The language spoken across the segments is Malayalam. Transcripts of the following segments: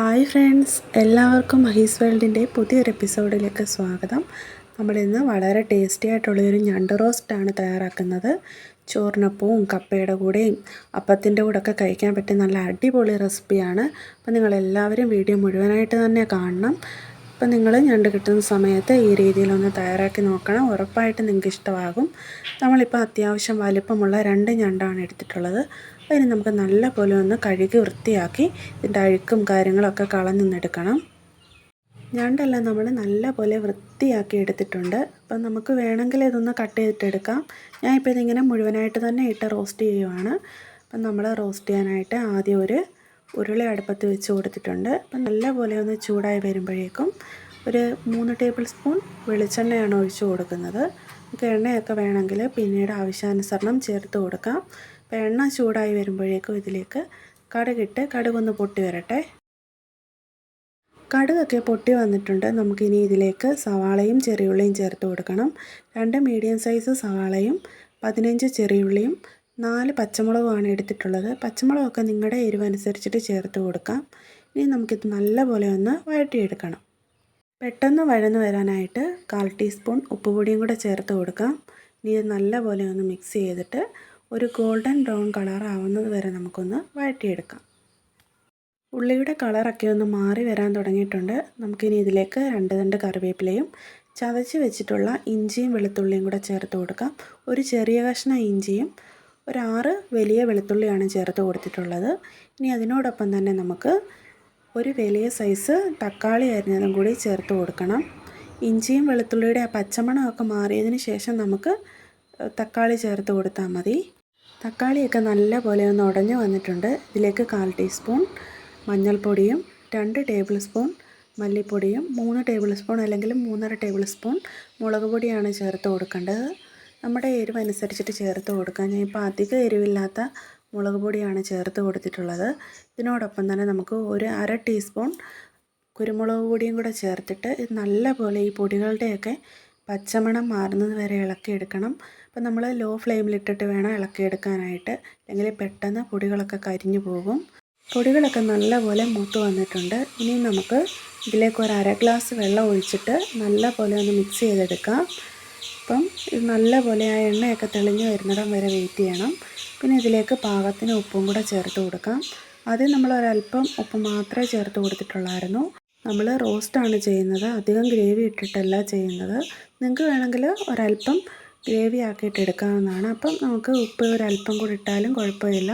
ഹായ് ഫ്രണ്ട്സ് എല്ലാവർക്കും മഹീസ് വേൾഡിന്റെ പുതിയൊരു എപ്പിസോഡിലേക്ക് സ്വാഗതം. നമ്മളിന്ന് വളരെ ടേസ്റ്റി ആയിട്ടുള്ളൊരു ഞണ്ട് റോസ്റ്റാണ് തയ്യാറാക്കുന്നത്. ചോറിനപ്പവും കപ്പയുടെ കൂടെയും അപ്പത്തിന്റെ കൂടെയൊക്കെ കഴിക്കാൻ പറ്റിയ നല്ല അടിപൊളി റെസിപ്പിയാണ്. അപ്പോൾ നിങ്ങളെല്ലാവരും വീഡിയോ മുഴുവനായിട്ട് തന്നെ കാണണം. അപ്പം നിങ്ങൾ ഞണ്ട് കിട്ടുന്ന സമയത്ത് ഈ രീതിയിലൊന്ന് തയ്യാറാക്കി നോക്കണം. ഉറപ്പായിട്ട് നിങ്ങൾക്ക് ഇഷ്ടമാകും. നമ്മളിപ്പോൾ അത്യാവശ്യം വലിപ്പമുള്ള രണ്ട് ഞണ്ടാണ് എടുത്തിട്ടുള്ളത്. അതിന് നമുക്ക് നല്ല പോലെ ഒന്ന് കഴുകി വൃത്തിയാക്കി ഇതിന്റെ അഴുക്കും കാര്യങ്ങളൊക്കെ കളഞ്ഞെടുക്കണം ഞണ്ടെല്ലാം നമ്മൾ നല്ല പോലെ വൃത്തിയാക്കി എടുത്തിട്ടുണ്ട്. അപ്പം നമുക്ക് വേണമെങ്കിൽ ഇതൊന്ന് കട്ട് ചെയ്തിട്ടെടുക്കാം. ഞാൻ ഇപ്പോൾ ഇതിങ്ങനെ മുഴുവനായിട്ട് തന്നെ ഇട്ട് റോസ്റ്റ് ചെയ്യുവാണ്. അപ്പം നമ്മൾ റോസ്റ്റ് ചെയ്യാനായിട്ട് ആദ്യം ഒരു ഉരുളി അടുപ്പത്ത് വെച്ച് കൊടുത്തിട്ടുണ്ട്. അപ്പം നല്ല പോലെ ഒന്ന് ചൂടായി വരുമ്പോഴേക്കും ഒരു മൂന്ന് ടേബിൾ സ്പൂൺ വെളിച്ചെണ്ണയാണ് ഒഴിച്ചു കൊടുക്കുന്നത്. നമുക്ക് എണ്ണയൊക്കെ വേണമെങ്കിൽ പിന്നീട് ആവശ്യാനുസരണം ചേർത്ത് കൊടുക്കാം. അപ്പോൾ എണ്ണ ചൂടായി വരുമ്പോഴേക്കും ഇതിലേക്ക് കടുകിട്ട് കടുകൊന്ന് പൊട്ടി വരട്ടെ. കടുകൊക്കെ പൊട്ടി വന്നിട്ടുണ്ട്. നമുക്കിനി ഇതിലേക്ക് സവാളയും ചെറിയുള്ളിയും ചേർത്ത് കൊടുക്കണം. രണ്ട് മീഡിയം സൈസ് സവാളയും പതിനഞ്ച് ചെറിയുള്ളിയും നാല് പച്ചമുളകുമാണ് എടുത്തിട്ടുള്ളത്. പച്ചമുളകൊക്കെ നിങ്ങളുടെ എരിവനുസരിച്ചിട്ട് ചേർത്ത് കൊടുക്കാം. ഇനി നമുക്കിത് നല്ലപോലെ ഒന്ന് വഴറ്റിയെടുക്കണം. പെട്ടെന്ന് വഴന്ന് വരാനായിട്ട് കാൽ ടീസ്പൂൺ ഉപ്പുപൊടിയും കൂടെ ചേർത്ത് കൊടുക്കാം. ഇനി ഇത് നല്ലപോലെ ഒന്ന് മിക്സ് ചെയ്തിട്ട് ഒരു ഗോൾഡൻ ബ്രൗൺ കളർ ആവുന്നത് വരെ നമുക്കൊന്ന് വഴറ്റിയെടുക്കാം. ഉള്ളിയുടെ കളറൊക്കെ ഒന്ന് മാറി വരാൻ തുടങ്ങിയിട്ടുണ്ട്. നമുക്കിനി ഇതിലേക്ക് രണ്ട് രണ്ട് കറിവേപ്പിലയും ചതച്ച് വെച്ചിട്ടുള്ള ഇഞ്ചിയും വെളുത്തുള്ളിയും കൂടെ ചേർത്ത് കൊടുക്കാം. ഒരു ചെറിയ കഷ്ണം ഇഞ്ചിയും ഒരാറ് വലിയ വെളുത്തുള്ളിയാണ് ചേർത്ത് കൊടുത്തിട്ടുള്ളത്. ഇനി അതിനോടൊപ്പം തന്നെ നമുക്ക് ഒരു വലിയ സൈസ് തക്കാളി അരിഞ്ഞതും കൂടി ചേർത്ത് കൊടുക്കണം. ഇഞ്ചിയും വെളുത്തുള്ളിയുടെ ആ പച്ചമണമൊക്കെ മാറിയതിന് ശേഷം നമുക്ക് തക്കാളി ചേർത്ത് കൊടുത്താൽ മതി. തക്കാളിയൊക്കെ നല്ലപോലെ ഒന്ന് ഉടഞ്ഞു വന്നിട്ടുണ്ട്. ഇതിലേക്ക് കാൽ ടീസ്പൂൺ മഞ്ഞൾപ്പൊടിയും രണ്ട് ടേബിൾ സ്പൂൺ മല്ലിപ്പൊടിയും മൂന്ന് ടേബിൾ സ്പൂൺ അല്ലെങ്കിൽ മൂന്നര ടേബിൾ സ്പൂൺ മുളക് പൊടിയാണ് ചേർത്ത് കൊടുക്കേണ്ടത്. നമ്മുടെ എരിവ് അനുസരിച്ചിട്ട് ചേർത്ത് കൊടുക്കാം. ഞാൻ ഇപ്പോൾ അധികം എരിവില്ലാത്ത മുളക് പൊടിയാണ് ചേർത്ത് കൊടുത്തിട്ടുള്ളത്. ഇതിനോടൊപ്പം തന്നെ നമുക്ക് ഒരു അര ടീസ്പൂൺ കുരുമുളക് പൊടിയും കൂടെ ചേർത്തിട്ട് ഇത് നല്ല പോലെ ഈ പൊടികളുടെയൊക്കെ പച്ചമണം മാറുന്നത് വരെ ഇളക്കിയെടുക്കണം. അപ്പോൾ നമ്മൾ ലോ ഫ്ലെയിമിലിട്ടിട്ട് വേണം ഇളക്കിയെടുക്കാനായിട്ട്. അല്ലെങ്കിൽ പെട്ടെന്ന് പൊടികളൊക്കെ കരിഞ്ഞു പോകും. പൊടികളൊക്കെ നല്ലപോലെ മൂത്ത് വന്നിട്ടുണ്ട്. ഇനി നമുക്ക് ഇതിലേക്ക് ഒരു അര ഗ്ലാസ് വെള്ളം ഒഴിച്ചിട്ട് നല്ലപോലെ ഒന്ന് മിക്സ് ചെയ്തെടുക്കാം. അപ്പം ഇത് നല്ലപോലെ ആ എണ്ണയൊക്കെ തെളിഞ്ഞു വരുന്നിടം വരെ വെയിറ്റ് ചെയ്യണം. പിന്നെ ഇതിലേക്ക് പാകത്തിന് ഉപ്പും കൂടെ ചേർത്ത് കൊടുക്കാം. ആദ്യം നമ്മൾ ഒരല്പം ഉപ്പ് മാത്രമേ ചേർത്ത് കൊടുത്തിട്ടുള്ളായിരുന്നു. നമ്മൾ റോസ്റ്റാണ് ചെയ്യുന്നത്. അധികം ഗ്രേവി ഇട്ടിട്ടല്ല ചെയ്യുന്നത്. നിങ്ങൾക്ക് വേണമെങ്കിൽ ഒരല്പം ഗ്രേവി ആക്കിയിട്ട് എടുക്കാവുന്നതാണ്. അപ്പം നമുക്ക് ഉപ്പ് ഒരല്പം കൂടി ഇട്ടാലും കുഴപ്പമില്ല.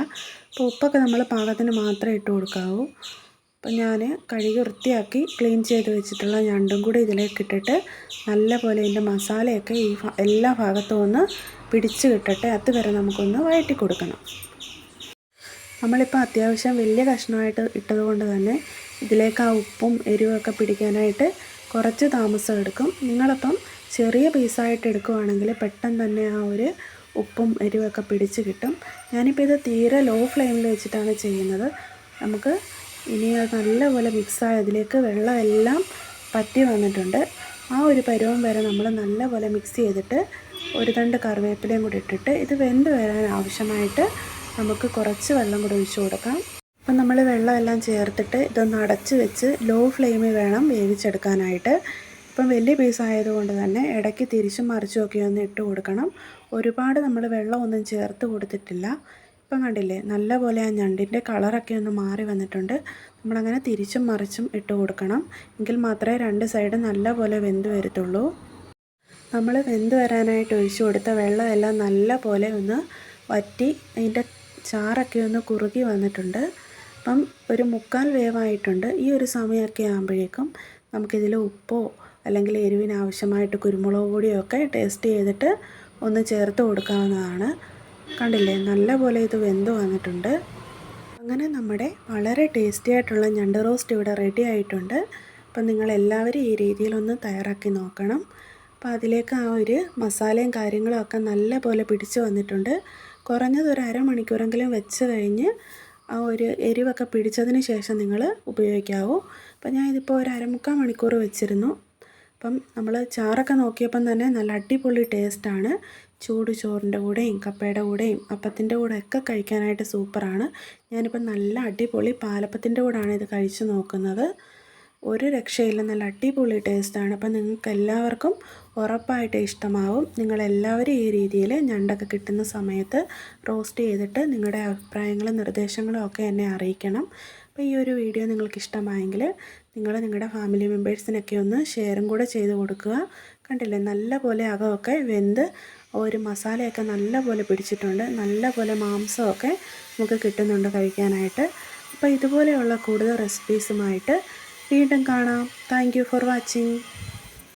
അപ്പോൾ ഉപ്പൊക്കെ നമ്മൾ പാകത്തിന് മാത്രമേ ഇട്ട് കൊടുക്കാവൂ. അപ്പം ഞാൻ കഴുകി വൃത്തിയാക്കി ക്ലീൻ ചെയ്ത് വെച്ചിട്ടുള്ള ഞണ്ടും കൂടി ഇതിലേക്ക് ഇട്ടിട്ട് നല്ലപോലെ ഇതിന്റെ മസാലയൊക്കെ ഈ എല്ലാ ഭാഗത്തും ഒന്ന് പിടിച്ച് കിട്ടട്ടെ അതുവരെ നമുക്കൊന്ന് വഴറ്റി കൊടുക്കണം. നമ്മളിപ്പോൾ അത്യാവശ്യം വലിയ കഷ്ണമായിട്ട് ഇട്ടതുകൊണ്ട് തന്നെ ഇതിലേക്ക് ആ ഉപ്പും എരിവൊക്കെ പിടിക്കാനായിട്ട് കുറച്ച് താമസം എടുക്കും. നിങ്ങളപ്പം ചെറിയ പീസായിട്ട് എടുക്കുവാണെങ്കിൽ പെട്ടെന്ന് തന്നെ ആ ഒരു ഉപ്പും എരിവൊക്കെ പിടിച്ച് കിട്ടും. ഞാനിപ്പോൾ ഇത് തീരെ ലോ ഫ്ലെയിമിൽ വെച്ചിട്ടാണ് ചെയ്യുന്നത്. നമുക്ക് ഇനി അത് നല്ലപോലെ മിക്സായി അതിലേക്ക് വെള്ളം എല്ലാം പറ്റി വന്നിട്ടുണ്ട്. ആ ഒരു പരുവം വരെ നമ്മൾ നല്ലപോലെ മിക്സ് ചെയ്തിട്ട് ഒരു തണ്ട് കറിവേപ്പിലയും കൂടി ഇട്ടിട്ട് ഇത് വെന്ത് വരാൻ ആവശ്യമായിട്ട് നമുക്ക് കുറച്ച് വെള്ളം കൂടി ഒഴിച്ചു കൊടുക്കാം. അപ്പം നമ്മൾ വെള്ളമെല്ലാം ചേർത്തിട്ട് ഇതൊന്ന് അടച്ച് വെച്ച് ലോ ഫ്ലെയിമിൽ വേണം വേവിച്ചെടുക്കാനായിട്ട്. ഇപ്പം വലിയ പീസ് ആയതുകൊണ്ട് തന്നെ ഇടയ്ക്ക് തിരിച്ചും മറിച്ചും ഒക്കെ ഒന്ന് ഇട്ട് കൊടുക്കണം. ഒരുപാട് നമ്മൾ വെള്ളമൊന്നും ചേർത്ത് കൊടുത്തിട്ടില്ല. ഇപ്പം കണ്ടില്ലേ നല്ലപോലെ ആ ഞണ്ടിന്റെ കളറൊക്കെ ഒന്ന് മാറി വന്നിട്ടുണ്ട്. നമ്മളങ്ങനെ തിരിച്ചും മറിച്ചും ഇട്ട് കൊടുക്കണം. എങ്കിൽ മാത്രമേ രണ്ട് സൈഡ് നല്ലപോലെ വെന്ത് വരത്തുള്ളൂ. നമ്മൾ വെന്ത് വരാനായിട്ട് ഒഴിച്ചു കൊടുത്ത വെള്ളമെല്ലാം നല്ല പോലെ ഒന്ന് വറ്റി അതിന്റെ ചാറൊക്കെ ഒന്ന് കുറുകി വന്നിട്ടുണ്ട്. അപ്പം ഒരു മുക്കാൽ വേവായിട്ടുണ്ട്. ഈ ഒരു സമയമൊക്കെ ആകുമ്പോഴേക്കും നമുക്കിതിൽ ഉപ്പോ അല്ലെങ്കിൽ എരിവിന് ആവശ്യമായിട്ട് കുരുമുളക് പൊടിയൊക്കെ ടേസ്റ്റ് ചെയ്തിട്ട് ഒന്ന് ചേർത്ത് കൊടുക്കാവുന്നതാണ്. കണ്ടില്ലേ? നല്ല പോലെ ഇത് വെന്ത് വന്നിട്ടുണ്ട്. അങ്ങനെ നമ്മുടെ വളരെ ടേസ്റ്റി ആയിട്ടുള്ള ഞണ്ട് റോസ്റ്റ് ഇവിടെ റെഡി ആയിട്ടുണ്ട്. അപ്പം നിങ്ങളെല്ലാവരും ഈ രീതിയിലൊന്ന് തയ്യാറാക്കി നോക്കണം. അപ്പോൾ അതിലേക്ക് ആ ഒരു മസാലയും കാര്യങ്ങളും ഒക്കെ നല്ല പോലെ പിടിച്ചു വന്നിട്ടുണ്ട്. കുറഞ്ഞത് ഒരു അരമണിക്കൂറെങ്കിലും വെച്ച് കഴിഞ്ഞ് ആ ഒരു എരിവൊക്കെ പിടിച്ചതിന് ശേഷം നിങ്ങൾ ഉപയോഗിക്കാവൂ. അപ്പോൾ ഞാൻ ഇതിപ്പോൾ ഒരു അരമുക്കാൽ മണിക്കൂർ വെച്ചിരുന്നു. അപ്പം നമ്മൾ ചാറൊക്കെ നോക്കിയപ്പം തന്നെ നല്ല അടിപൊളി ടേസ്റ്റാണ്. ചൂട് ചോറിന്റെ കൂടെയും കപ്പയുടെ കൂടെയും അപ്പത്തിന്റെ കൂടെ ഒക്കെ കഴിക്കാനായിട്ട് സൂപ്പറാണ്. ഞാനിപ്പം നല്ല അടിപൊളി പാലപ്പത്തിന്റെ കൂടെയാണ് ഇത് കഴിച്ചു നോക്കുന്നത്. ഒരു രക്ഷയില്ല നല്ല അടിപൊളി ടേസ്റ്റാണ്. അപ്പം നിങ്ങൾക്ക് എല്ലാവർക്കും ഉറപ്പായിട്ട് ഇഷ്ടമാവും. നിങ്ങളെല്ലാവരും ഈ രീതിയിൽ ഞണ്ടൊക്കെ കിട്ടുന്ന സമയത്ത് റോസ്റ്റ് ചെയ്തിട്ട് നിങ്ങളുടെ അഭിപ്രായങ്ങളും നിർദ്ദേശങ്ങളും ഒക്കെ എന്നെ അറിയിക്കണം. അപ്പോൾ ഈ ഒരു വീഡിയോ നിങ്ങൾക്ക് ഇഷ്ടമായെങ്കിൽ നിങ്ങൾ നിങ്ങളുടെ ഫാമിലി മെമ്പേഴ്സിനൊക്കെ ഒന്ന് ഷെയറും കൂടെ ചെയ്ത് കൊടുക്കുക. കണ്ടില്ലേ? നല്ല പോലെ അകമൊക്കെ വെന്ത് ഒരു മസാലയൊക്കെ നല്ല പോലെ പിടിച്ചിട്ടുണ്ട്. നല്ല പോലെ മാംസമൊക്കെ നമുക്ക് കിട്ടുന്നുണ്ട് കഴിക്കാനായിട്ട്. അപ്പോൾ ഇതുപോലെയുള്ള കൂടുതൽ റെസിപ്പീസുമായിട്ട് വീണ്ടും കാണാം. Thank for watching